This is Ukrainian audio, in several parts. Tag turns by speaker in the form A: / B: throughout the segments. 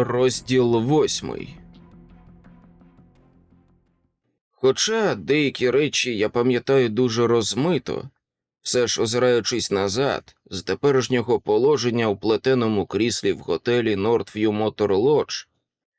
A: Розділ восьмий. Хоча деякі речі я пам'ятаю дуже розмито, все ж озираючись назад, з теперішнього положення у плетеному кріслі в готелі Нордв'ю Мотор Лодж,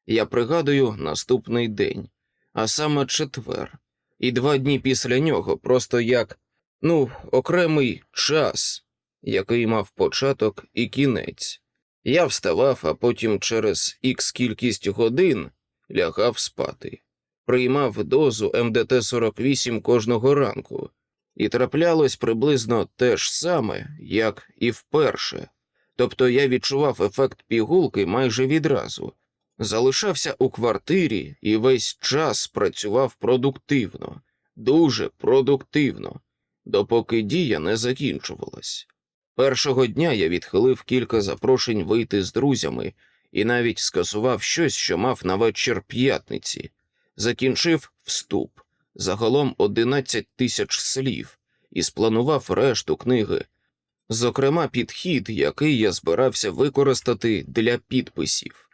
A: я пригадую наступний день, а саме четвер, і два дні після нього, просто як, ну, окремий час, який мав початок і кінець. Я вставав, а потім через ікс кількість годин лягав спати, приймав дозу МДТ-48 кожного ранку, і траплялось приблизно те ж саме, як і вперше. Тобто я відчував ефект пігулки майже відразу, залишався у квартирі і весь час працював продуктивно, дуже продуктивно, допоки дія не закінчувалась. Першого дня я відхилив кілька запрошень вийти з друзями і навіть скасував щось, що мав на вечір п'ятниці. Закінчив вступ, загалом 11 тисяч слів, і спланував решту книги, зокрема, підхід, який я збирався використати для підписів.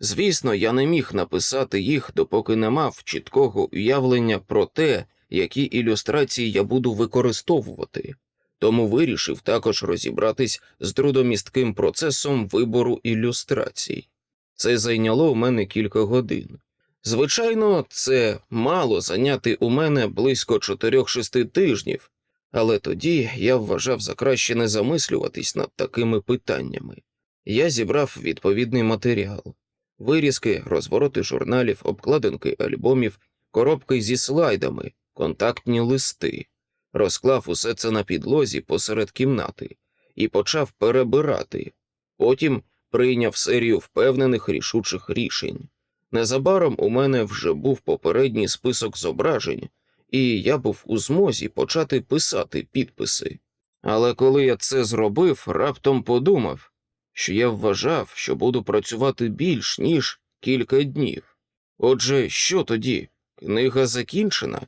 A: Звісно, я не міг написати їх, допоки не мав чіткого уявлення про те, які ілюстрації я буду використовувати тому вирішив також розібратись з трудомістким процесом вибору ілюстрацій. Це зайняло у мене кілька годин. Звичайно, це мало зайняти у мене близько 4-6 тижнів, але тоді я вважав за краще не замислюватись над такими питаннями. Я зібрав відповідний матеріал, вирізки, розвороти журналів, обкладинки альбомів, коробки зі слайдами, контактні листи розклав усе це на підлозі посеред кімнати і почав перебирати. Потім прийняв серію впевнених рішучих рішень. Незабаром у мене вже був попередній список зображень, і я був у змозі почати писати підписи. Але коли я це зробив, раптом подумав, що я вважав, що буду працювати більш ніж кілька днів. Отже, що тоді? Книга закінчена,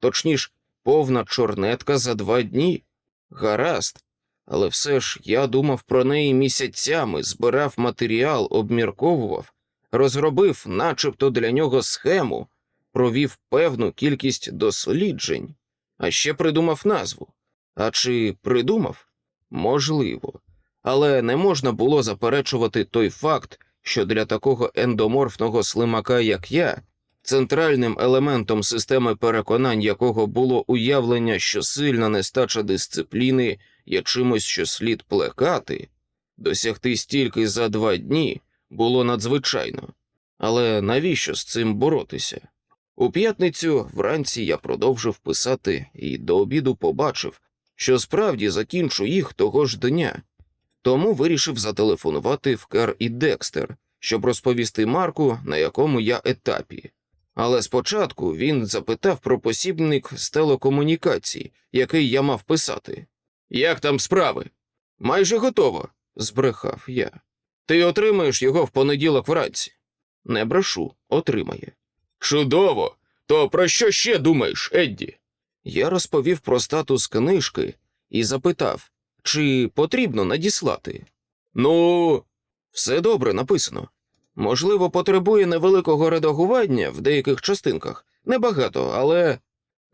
A: точніше, повна чорнетка за два дні. Гаразд, але все ж я думав про неї місяцями, збирав матеріал, обмірковував, розробив, начебто для нього схему, провів певну кількість досліджень, а ще придумав назву. А чи придумав? Можливо. Але не можна було заперечувати той факт, що для такого ендоморфного слимака, як я, центральним елементом системи переконань якого було уявлення, що сильна нестача дисципліни є чимось, що слід плекати, досягти стільки за два дні було надзвичайно. Але навіщо з цим боротися? У п'ятницю вранці я продовжив писати і до обіду побачив, що справді закінчу їх того ж дня, тому вирішив зателефонувати в Кер і Декстер, щоб розповісти Марку, на якому я етапі. Але спочатку він запитав про посібник з телекомунікацій, який я мав писати. Як там справи? Майже готово, збрехав я. Ти отримаєш його в понеділок вранці. Не брешу, отримає. Чудово! То про що ще думаєш, Едді? Я розповів про статус книжки і запитав, чи потрібно надіслати. Ну, все добре написано. Можливо, потребує невеликого редагування в деяких частинках. Небагато, але.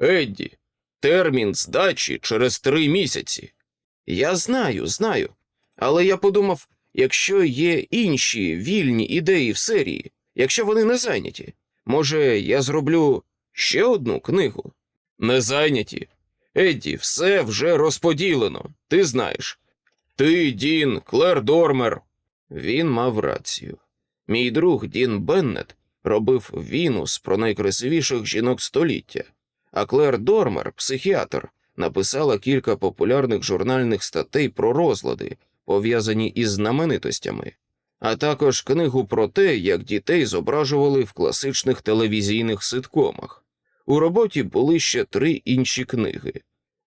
A: Едді, термін здачі через три місяці. Я знаю, знаю. Але я подумав, якщо є інші вільні ідеї в серії, якщо вони не зайняті, може, я зроблю ще одну книгу? Не зайняті. Едді, все вже розподілено, ти знаєш. Ти, Дін, Клер Дормер. Він мав рацію. Мій друг Дін Беннет робив Вінус про найкрасивіших жінок століття, а Клер Дормер, психіатр, написала кілька популярних журнальних статей про розлади, пов'язані із знаменитостями, а також книгу про те, як дітей зображували в класичних телевізійних ситкомах. У роботі були ще три інші книги.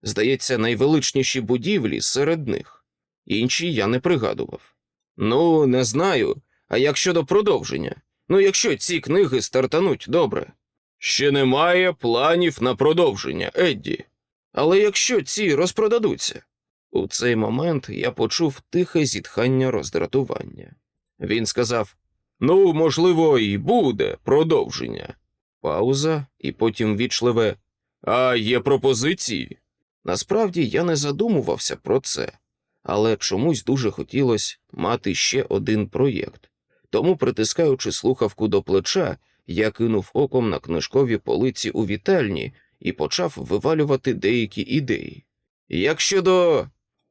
A: Здається, найвеличніші будівлі серед них. Інші я не пригадував. Ну, не знаю. А як щодо продовження? Ну, якщо ці книги стартануть добре. Ще немає планів на продовження, Едді. Але якщо ці розпродадуться. У цей момент я почув тихе зітхання роздратування. Він сказав: Ну, можливо, і буде продовження. Пауза, і потім вічливе. А є пропозиції? Насправді я не задумувався про це, але чомусь дуже хотілося мати ще один проєкт. Тому, притискаючи слухавку до плеча, я кинув оком на книжкові полиці у вітальні і почав вивалювати деякі ідеї. Як щодо.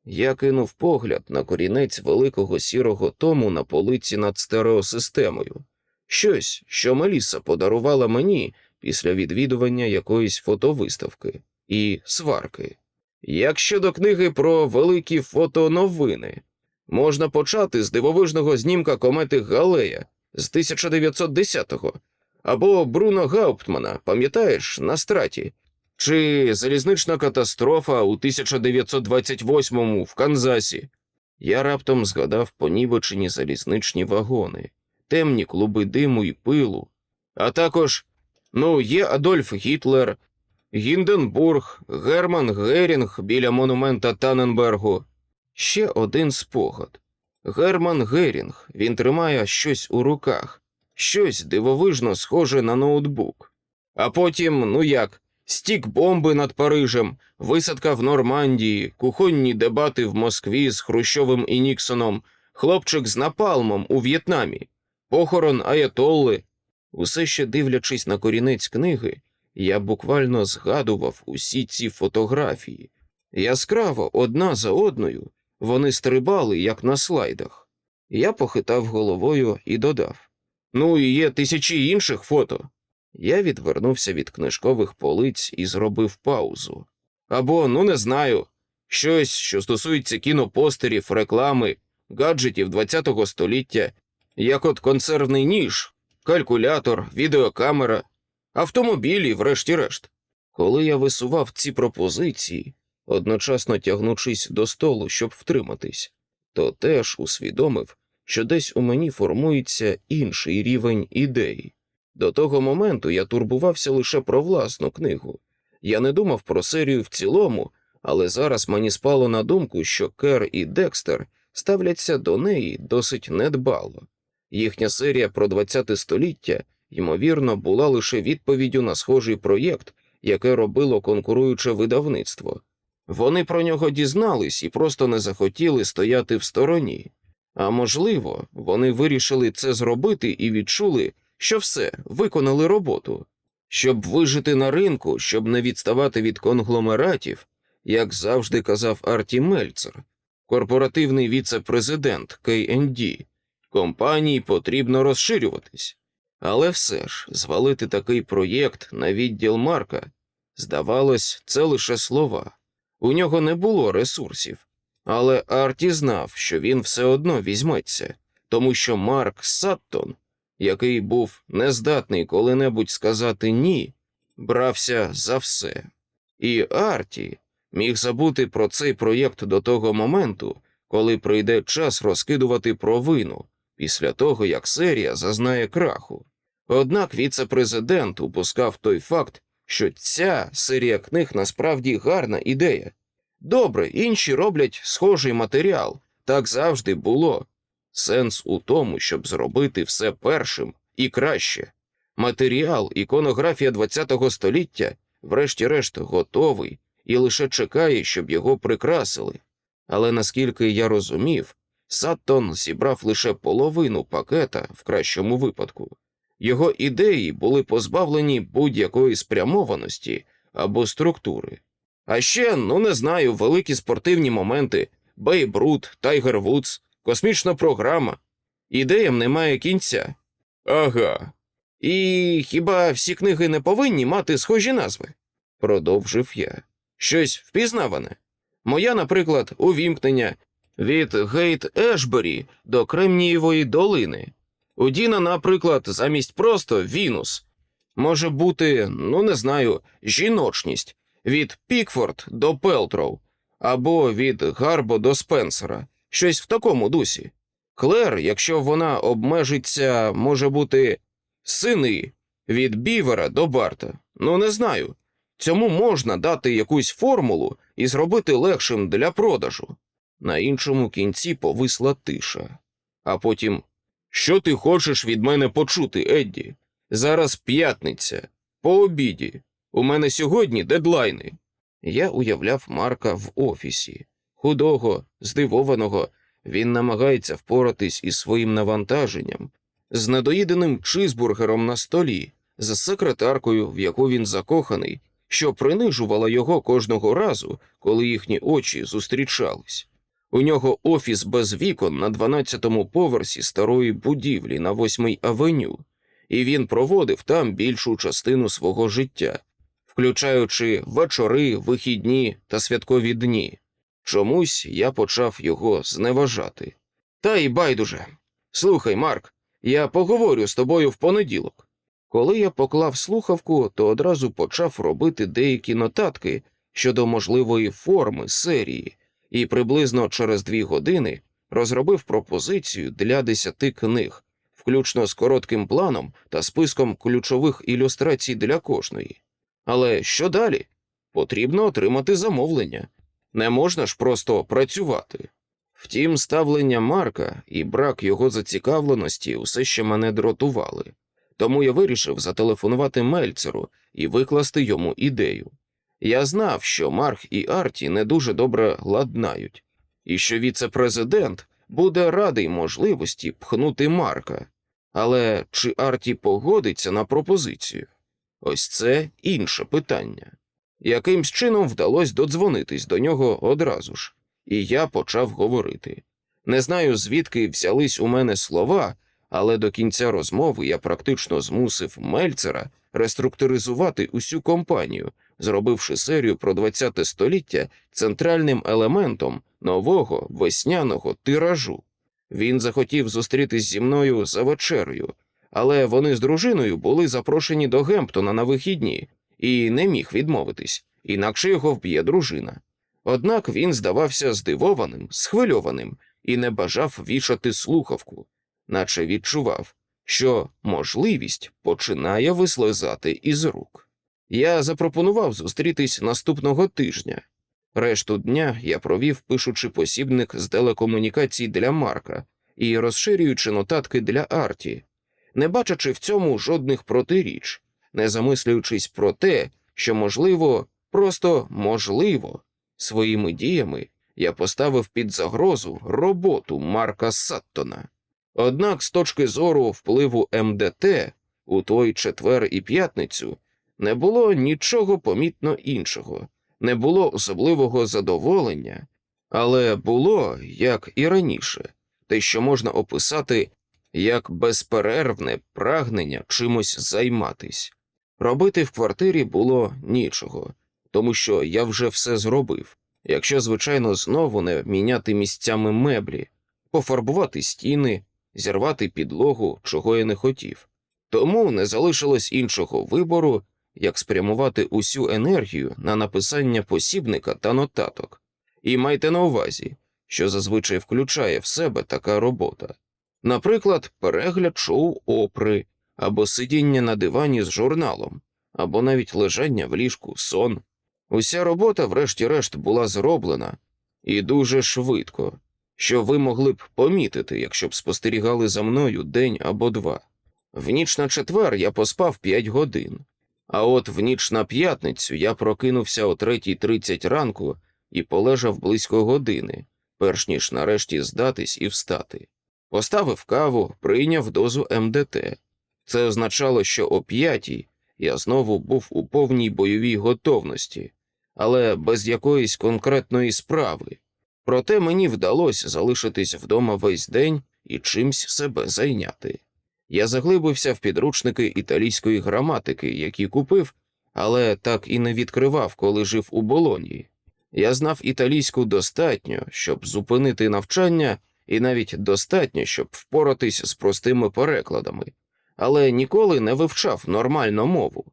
A: Я кинув погляд на корінець великого сірого тому на полиці над стереосистемою, щось, що Меліса подарувала мені після відвідування якоїсь фотовиставки і сварки. Як щодо книги про великі фотоновини, можна почати з дивовижного знімка комети Галея з 1910-го, або Бруно Гауптмана, пам'ятаєш, на страті, чи залізнична катастрофа у 1928-му в Канзасі. Я раптом згадав понівечені залізничні вагони, темні клуби диму і пилу, а також, ну, є Адольф Гітлер, Гінденбург, Герман Герінг біля монумента Таненбергу. Ще один спогад. Герман Герінг, він тримає щось у руках, щось дивовижно схоже на ноутбук. А потім, ну як, стік бомби над Парижем, висадка в Нормандії, кухонні дебати в Москві з Хрущовим і Ніксоном, хлопчик з напалмом у В'єтнамі, похорон Аятолли. Усе ще дивлячись на корінець книги, я буквально згадував усі ці фотографії. Яскраво одна за одною вони стрибали, як на слайдах. Я похитав головою і додав: Ну, і є тисячі інших фото. Я відвернувся від книжкових полиць і зробив паузу. Або, ну не знаю, щось, що стосується кінопостерів, реклами, гаджетів ХХ століття, як от консервний ніж, калькулятор, відеокамера, автомобілі, врешті-решт. Коли я висував ці пропозиції, одночасно тягнучись до столу, щоб втриматись, то теж усвідомив, що десь у мені формується інший рівень ідей. До того моменту я турбувався лише про власну книгу. Я не думав про серію в цілому, але зараз мені спало на думку, що Кер і Декстер ставляться до неї досить недбало. Їхня серія про ХХ століття, ймовірно, була лише відповіддю на схожий проєкт, яке робило конкуруюче видавництво. Вони про нього дізнались і просто не захотіли стояти в стороні. А можливо, вони вирішили це зробити і відчули, що все, виконали роботу. Щоб вижити на ринку, щоб не відставати від конгломератів, як завжди казав Арті Мельцер, корпоративний віце-президент K&D, компанії потрібно розширюватись. Але все ж звалити такий проєкт на відділ Марка, здавалось, це лише слова. У нього не було ресурсів, але Арті знав, що він все одно візьметься, тому що Марк Саттон, який був нездатний коли-небудь сказати ні, брався за все. І Арті міг забути про цей проєкт до того моменту, коли прийде час розкидувати провину після того, як серія зазнає краху. Однак віце-президент упускав той факт, що ця серія книг насправді гарна ідея. Добре, інші роблять схожий матеріал, так завжди було. Сенс у тому, щоб зробити все першим і краще. Матеріал, іконографія ХХ століття, врешті-решт, готовий і лише чекає, щоб його прикрасили. Але наскільки я розумів, Саттон зібрав лише половину пакета в кращому випадку. Його ідеї були позбавлені будь-якої спрямованості або структури. А ще, ну не знаю, великі спортивні моменти, Бейб Рут, Тайгер Вудс, космічна програма. Ідеям немає кінця. Ага. І хіба всі книги не повинні мати схожі назви? продовжив я. Щось впізнаване. Моя, наприклад, увімкнення від Гейт Ешбері до Кремнієвої долини. У Діна, наприклад, замість просто Вінус. Може бути, ну не знаю, жіночність від Пікфорд до Пелтроу, або від Гарбо до Спенсера, щось в такому дусі. Клер, якщо вона обмежиться, може бути сини від Бівера до Барта. Ну не знаю. Цьому можна дати якусь формулу і зробити легшим для продажу. На іншому кінці повисла тиша, а потім Що ти хочеш від мене почути, Едді? Зараз п'ятниця, по обіді. У мене сьогодні дедлайни. Я уявляв Марка в офісі. Худого, здивованого, він намагається впоратись із своїм навантаженням, з недоїденим чизбургером на столі, з секретаркою, в яку він закоханий, що принижувала його кожного разу, коли їхні очі зустрічались. У нього офіс без вікон на 12-му поверсі старої будівлі на 8-й авеню, і він проводив там більшу частину свого життя, включаючи вечори, вихідні та святкові дні. Чомусь я почав його зневажати. Та й байдуже. Слухай, Марк, я поговорю з тобою в понеділок. Коли я поклав слухавку, то одразу почав робити деякі нотатки щодо можливої форми серії, і приблизно через дві години розробив пропозицію для десяти книг, включно з коротким планом та списком ключових ілюстрацій для кожної. Але що далі? Потрібно отримати замовлення. Не можна ж просто працювати. Втім, ставлення Марка і брак його зацікавленості усе ще мене дратували, тому я вирішив зателефонувати Мельцеру і викласти йому ідею. Я знав, що Марк і Арті не дуже добре ладнають, і що віце-президент буде радий можливості пхнути Марка. Але чи Арті погодиться на пропозицію? Ось це інше питання. Якимсь чином вдалося додзвонитись до нього одразу ж, і я почав говорити. Не знаю, звідки взялись у мене слова, але до кінця розмови я практично змусив Мельцера реструктуризувати усю компанію, зробивши серію про ХХ століття центральним елементом нового весняного тиражу. Він захотів зустрітись зі мною за вечерею, але вони з дружиною були запрошені до Гемптона на вихідні і не міг відмовитись, інакше його вб'є дружина. Однак він здавався здивованим, схвильованим і не бажав вішати слухавку, наче відчував, що можливість починає вислизати із рук. Я запропонував зустрітись наступного тижня. Решту дня я провів, пишучи посібник з телекомунікацій для Марка і розширюючи нотатки для Арті, не бачачи в цьому жодних протиріч, не замислюючись про те, що, можливо, просто можливо, своїми діями я поставив під загрозу роботу Марка Саттона. Однак, з точки зору впливу МДТ у той четвер і п'ятницю не було нічого помітно іншого, не було особливого задоволення, але було, як і раніше, те, що можна описати як безперервне прагнення чимось займатись. Робити в квартирі було нічого, тому що я вже все зробив, якщо, звичайно, знову не міняти місцями меблі, пофарбувати стіни, зірвати підлогу, чого я не хотів. Тому не залишилось іншого вибору, як спрямувати усю енергію на написання посібника та нотаток. І майте на увазі, що зазвичай включає в себе така робота. Наприклад, перегляд шоу опри, або сидіння на дивані з журналом, або навіть лежання в ліжку сон. Уся робота, врешті-решт, була зроблена і дуже швидко, що ви могли б помітити, якщо б спостерігали за мною день або два. В ніч на четвер я поспав п'ять годин, а от в ніч на п'ятницю я прокинувся о 3.30 ранку і полежав близько години, перш ніж нарешті здатись і встати. Поставив каву, прийняв дозу МДТ. Це означало, що о п'ятій я знову був у повній бойовій готовності, але без якоїсь конкретної справи. Проте мені вдалося залишитись вдома весь день і чимсь себе зайняти. Я заглибився в підручники італійської граматики, які купив, але так і не відкривав, коли жив у Болонії. Я знав італійську достатньо, щоб зупинити навчання, і навіть достатньо, щоб впоратись з простими перекладами, але ніколи не вивчав нормальну мову.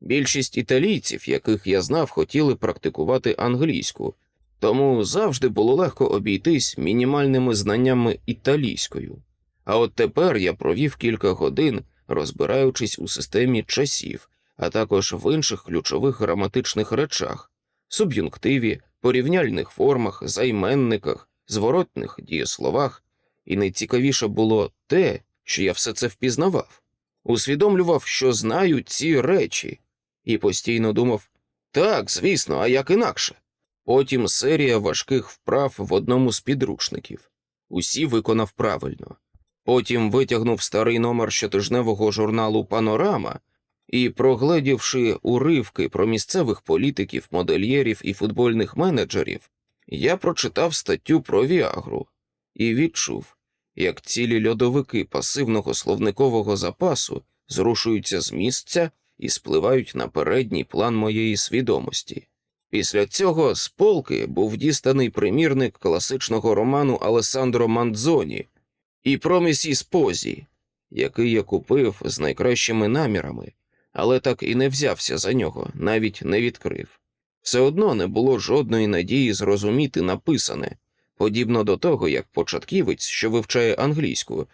A: Більшість італійців, яких я знав, хотіли практикувати англійську, тому завжди було легко обійтись мінімальними знаннями італійською. А от тепер я провів кілька годин, розбираючись у системі часів, а також в інших ключових граматичних речах, суб'юнктиві, порівняльних формах, займенниках, зворотних дієсловах, і найцікавіше було те, що я все це впізнавав, усвідомлював, що знаю ці речі, і постійно думав так, звісно, а як інакше. Потім серія важких вправ в одному з підручників. Усі виконав правильно. Потім витягнув старий номер щотижневого журналу Панорама і, прогледівши уривки про місцевих політиків, модельєрів і футбольних менеджерів, я прочитав статтю про Віагру і відчув, як цілі льодовики пасивного словникового запасу зрушуються з місця і спливають на передній план моєї свідомості. Після цього з полки був дістаний примірник класичного роману Алесандро Мандзоні і промісі Спозі, який я купив з найкращими намірами, але так і не взявся за нього, навіть не відкрив. Все одно не було жодної надії зрозуміти написане, подібно до того, як початківець, що вивчає англійську,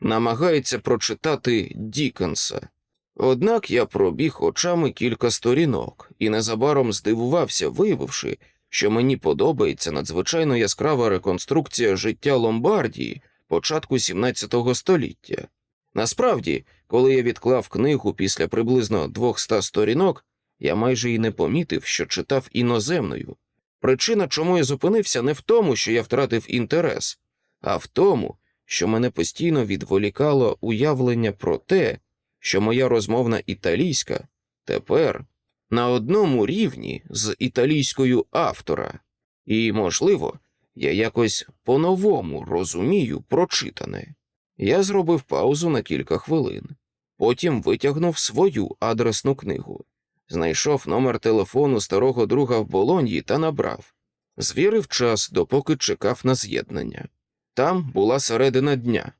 A: намагається прочитати Дікенса. Однак я пробіг очами кілька сторінок і незабаром здивувався, виявивши, що мені подобається надзвичайно яскрава реконструкція життя Ломбардії початку 17 століття. Насправді, коли я відклав книгу після приблизно 200 сторінок, я майже й не помітив, що читав іноземною. Причина, чому я зупинився, не в тому, що я втратив інтерес, а в тому, що мене постійно відволікало уявлення про те, що моя розмовна італійська тепер на одному рівні з італійською автора, і, можливо, я якось по-новому розумію прочитане. Я зробив паузу на кілька хвилин, потім витягнув свою адресну книгу, знайшов номер телефону старого друга в Болоньї та набрав, звірив час, допоки чекав на з'єднання. Там була середина дня.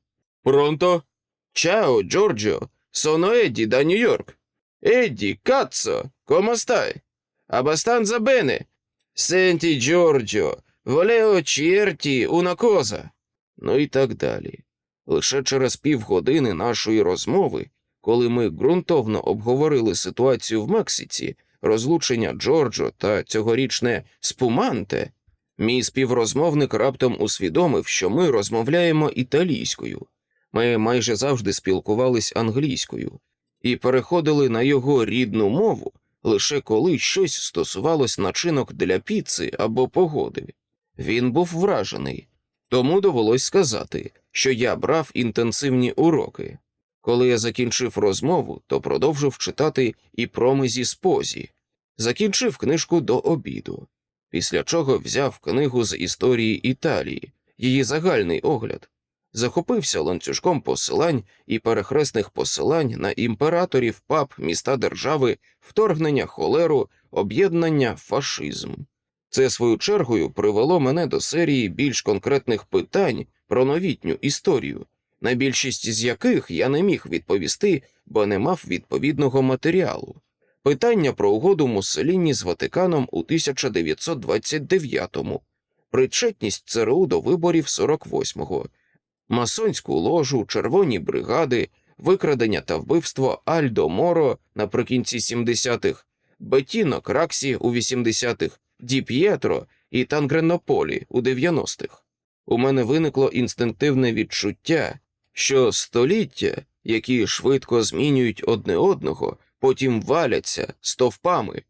A: Пронто? Чао, Джорджіо, sono Eddie da New York. Eddie, cazzo, come stai? Abbastanza bene? Chiederti una cosa. Ну і так далі. Лише через півгодини нашої розмови, коли ми ґрунтовно обговорили ситуацію в Мексиці, розлучення Джорджо та цьогорічне спуманте, мій співрозмовник раптом усвідомив, що ми розмовляємо італійською. Ми майже завжди спілкувались англійською і переходили на його рідну мову лише коли щось стосувалось начинок для піци або погоди. Він був вражений, тому довелось сказати, що я брав інтенсивні уроки. Коли я закінчив розмову, то продовжив читати і промизі спозі, закінчив книжку до обіду, після чого взяв книгу з історії Італії, її загальний огляд, захопився ланцюжком посилань і перехресних посилань на імператорів, пап, міста держави, вторгнення холеру, об'єднання, фашизм. Це свою чергою привело мене до серії більш конкретних питань про новітню історію, на більшість з яких я не міг відповісти, бо не мав відповідного матеріалу. Питання про угоду Муссоліні з Ватиканом у 1929-му, причетність ЦРУ до виборів 48-го, масонську ложу, червоні бригади, викрадення та вбивство Альдо Моро наприкінці 70-х, Бетіно Краксі у 80-х, Ді П'єтро і Тангренополі у 90-х. У мене виникло інстинктивне відчуття, що століття, які швидко змінюють одне одного, потім валяться стовпами,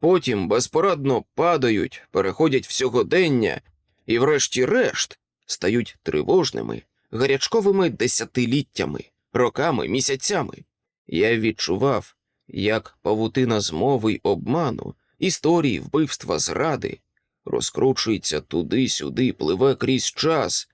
A: потім безпорадно падають, переходять в сьогодення і, врешті-решт, стають тривожними, гарячковими десятиліттями, роками, місяцями. Я відчував, як павутина змови й обману, історії, вбивства, зради розкручується туди-сюди, пливе крізь час,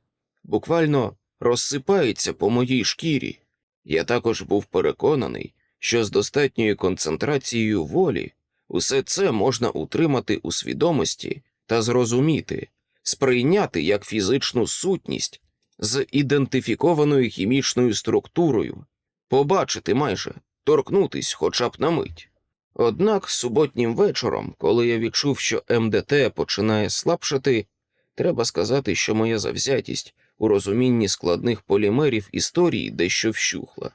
A: буквально розсипається по моїй шкірі. Я також був переконаний, що з достатньою концентрацією волі усе це можна утримати у свідомості та зрозуміти, сприйняти як фізичну сутність з ідентифікованою хімічною структурою, побачити майже, торкнутись хоча б на мить. Однак суботнім вечором, коли я відчув, що МДТ починає слабшати, треба сказати, що моя завзятість у розумінні складних полімерів історії дещо вщухла.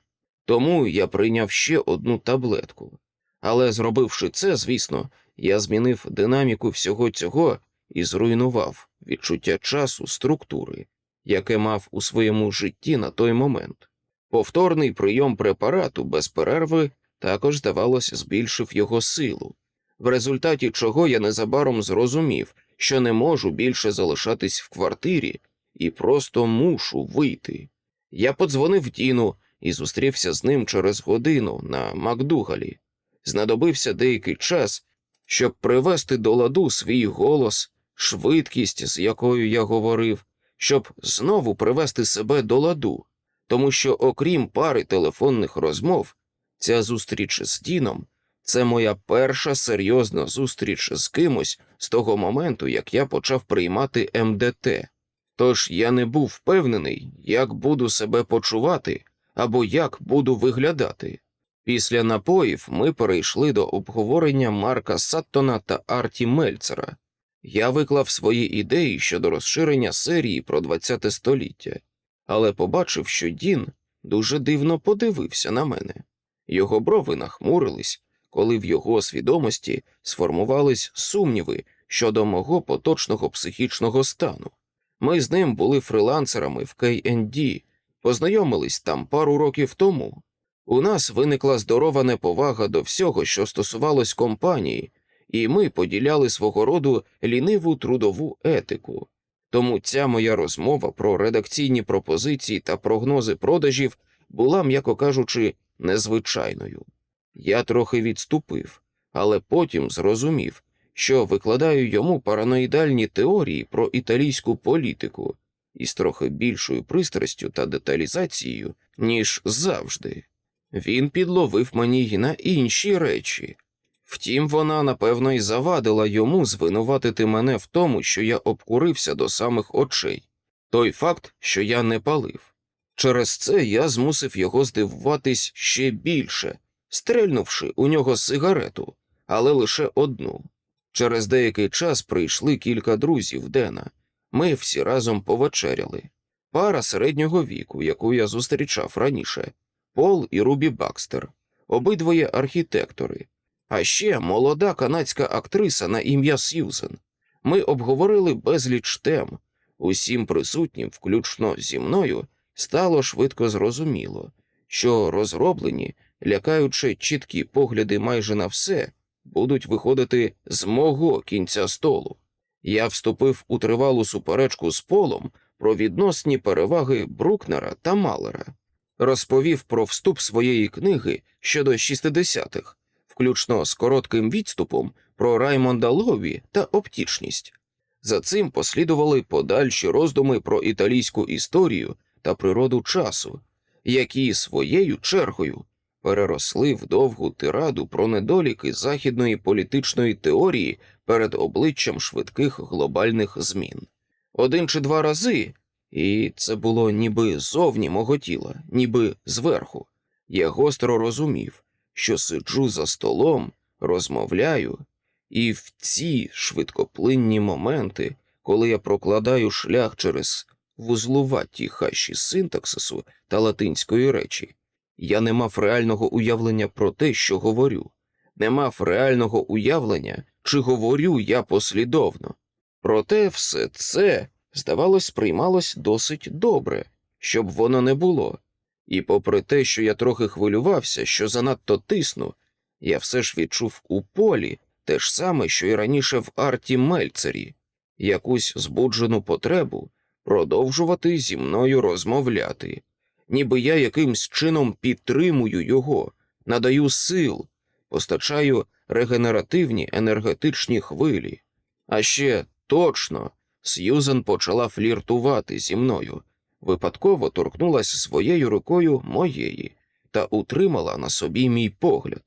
A: Тому я прийняв ще одну таблетку. Але зробивши це, звісно, я змінив динаміку всього цього і зруйнував відчуття часу, структури, яке мав у своєму житті на той момент. Повторний прийом препарату без перерви також, здавалось, збільшив його силу, в результаті чого я незабаром зрозумів, що не можу більше залишатись в квартирі і просто мушу вийти. Я подзвонив Діну і зустрівся з ним через годину на Макдугалі. Знадобився деякий час, щоб привести до ладу свій голос, швидкість, з якою я говорив, щоб знову привести себе до ладу, тому що, окрім пари телефонних розмов, ця зустріч з Діном це моя перша серйозна зустріч з кимось з того моменту, як я почав приймати МДТ. Тож я не був впевнений, як буду себе почувати або як буду виглядати. Після напоїв ми перейшли до обговорення Марка Саттона та Арті Мельцера. Я виклав свої ідеї щодо розширення серії про ХХ століття, але побачив, що Дін дуже дивно подивився на мене. Його брови нахмурились, коли в його свідомості сформувались сумніви щодо мого поточного психічного стану. Ми з ним були фрилансерами в K&D, познайомились там пару років тому. У нас виникла здорова неповага до всього, що стосувалось компанії, і ми поділяли свого роду ліниву трудову етику. Тому ця моя розмова про редакційні пропозиції та прогнози продажів була, м'яко кажучи, незвичайною. Я трохи відступив, але потім зрозумів, що викладаю йому параноїдальні теорії про італійську політику із трохи більшою пристрастю та деталізацією, ніж завжди. Він підловив мені й на інші речі. Втім, вона, напевно, і завадила йому звинуватити мене в тому, що я обкурився до самих очей, той факт, що я не палив. Через це я змусив його здивуватись ще більше, стрельнувши у нього сигарету, але лише одну. Через деякий час прийшли кілька друзів Дена. Ми всі разом повечеряли. Пара середнього віку, яку я зустрічав раніше, Пол і Рубі Бакстер, обидвоє архітектори, а ще молода канадська актриса на ім'я Сьюзен. Ми обговорили безліч тем. Усім присутнім, включно зі мною, стало швидко зрозуміло, що розроблені, лякаючи чіткі погляди майже на все, будуть виходити з мого кінця столу. Я вступив у тривалу суперечку з полом про відносні переваги Брукнера та Малера, розповів про вступ своєї книги щодо 60-х, включно з коротким відступом про Раймонда Лові та оптічність. За цим послідували подальші роздуми про італійську історію та природу часу, які своєю чергою переросли в довгу тираду про недоліки західної політичної теорії перед обличчям швидких глобальних змін. Один чи два рази, і це було ніби зовні мого тіла, ніби зверху, я гостро розумів, що сиджу за столом, розмовляю, і в ці швидкоплинні моменти, коли я прокладаю шлях через вузлуваті хащі синтаксису та латинської речі, я не мав реального уявлення про те, що говорю, не мав реального уявлення, чи говорю я послідовно. Проте все це, здавалось, сприймалось досить добре, щоб воно не було. І попри те, що я трохи хвилювався, що занадто тисну, я все ж відчув у полі те ж саме, що й раніше в арті Мельцері, якусь збуджену потребу продовжувати зі мною розмовляти, ніби я якимсь чином підтримую його, надаю сил, постачаю регенеративні енергетичні хвилі. А ще точно Сьюзен почала фліртувати зі мною, випадково торкнулася своєю рукою моєї та утримала на собі мій погляд.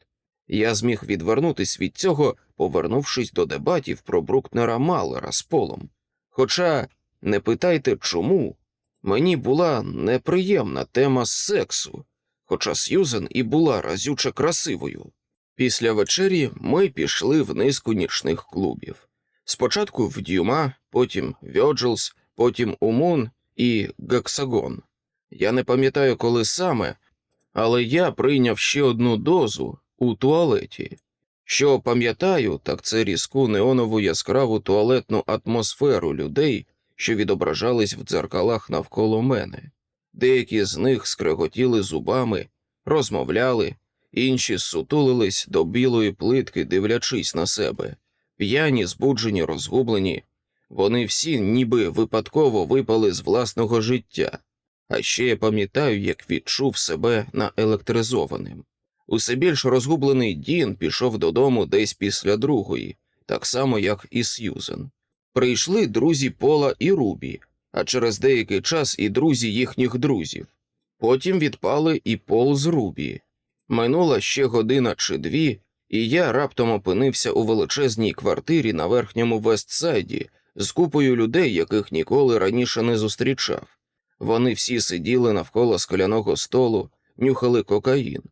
A: Я зміг відвернутись від цього, повернувшись до дебатів про Брукнера Малера з полом. Хоча не питайте чому, мені була неприємна тема сексу, хоча Сьюзен і була разюче красивою. Після вечері ми пішли в низку нічних клубів. Спочатку в Дюма, потім Вьоджелс, потім Умун і Гексагон. Я не пам'ятаю, коли саме, але я прийняв ще одну дозу у туалеті. Що пам'ятаю, так це різку неонову яскраву туалетну атмосферу людей, що відображались в дзеркалах навколо мене. Деякі з них скреготіли зубами, розмовляли, інші сутулились до білої плитки, дивлячись на себе, п'яні, збуджені, розгублені. Вони всі ніби випадково випали з власного життя. А ще я пам'ятаю, як відчув себе наелектризованим. Усе більш розгублений Дін пішов додому десь після другої, так само, як і Сьюзен. Прийшли друзі Пола і Рубі, а через деякий час і друзі їхніх друзів. Потім відпали і Пол з Рубі. Минула ще година чи дві, і я раптом опинився у величезній квартирі на верхньому Вестсайді з купою людей, яких ніколи раніше не зустрічав. Вони всі сиділи навколо скляного столу, нюхали кокаїн,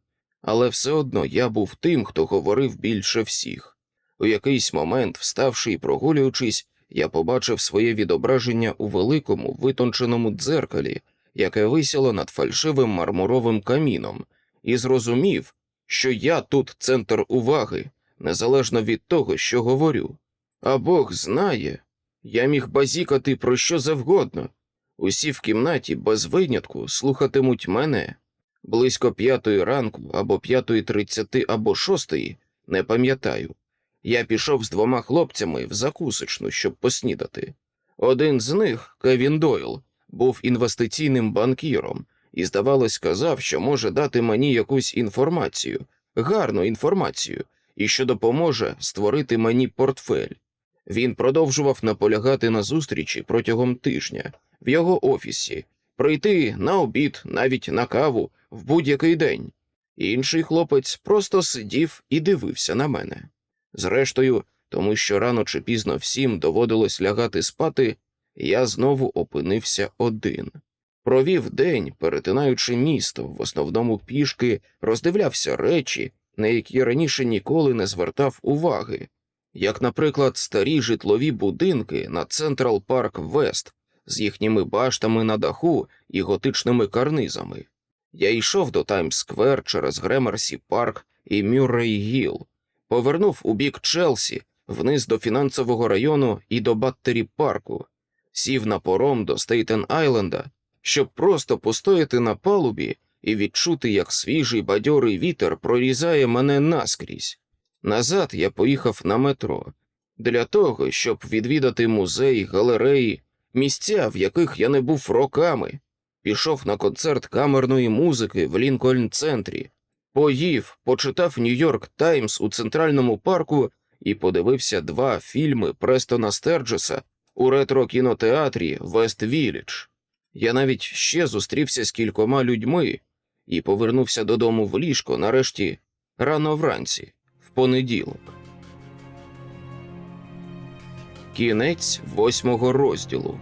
A: але все одно я був тим, хто говорив більше всіх. У якийсь момент, вставши і прогулюючись, я побачив своє відображення у великому витонченому дзеркалі, яке висіло над фальшивим мармуровим каміном, і зрозумів, що я тут центр уваги, незалежно від того, що говорю. А Бог знає, я міг базікати про що завгодно. Усі в кімнаті без винятку слухатимуть мене. Близько п'ятої ранку або п'ятої тридцяти або шостої, не пам'ятаю. Я пішов з двома хлопцями в закусочну, щоб поснідати. Один з них, Кевін Дойл, був інвестиційним банкіром і, здавалось, казав, що може дати мені якусь інформацію, гарну інформацію, і що допоможе створити мені портфель. Він продовжував наполягати на зустрічі протягом тижня в його офісі, прийти на обід, навіть на каву в будь-який день. Інший хлопець просто сидів і дивився на мене. Зрештою, тому що рано чи пізно всім доводилось лягати спати, я знову опинився один. Провів день, перетинаючи місто, в основному пішки, роздивлявся речі, на які раніше ніколи не звертав уваги, як, наприклад, старі житлові будинки на Централ Парк Вест з їхніми баштами на даху і готичними карнизами. Я йшов до Таймс-сквер через Гремерсі Парк і Мюррей Гіл, повернув у бік Челсі, вниз до фінансового району і до Баттері Парку, сів на пором до Стейтен Айленда, щоб просто постояти на палубі і відчути, як свіжий бадьорий вітер прорізає мене наскрізь. Назад я поїхав на метро для того, щоб відвідати музей, галереї, місця, в яких я не був роками. Пішов на концерт камерної музики в Лінкольн центрі, поїв, почитав Нью-Йорк Таймс у центральному парку і подивився два фільми Престона Стерджеса у ретро-кінотеатрі Вест Віллідж. Я навіть ще зустрівся з кількома людьми і повернувся додому в ліжко нарешті рано вранці, в понеділок. Кінець восьмого розділу.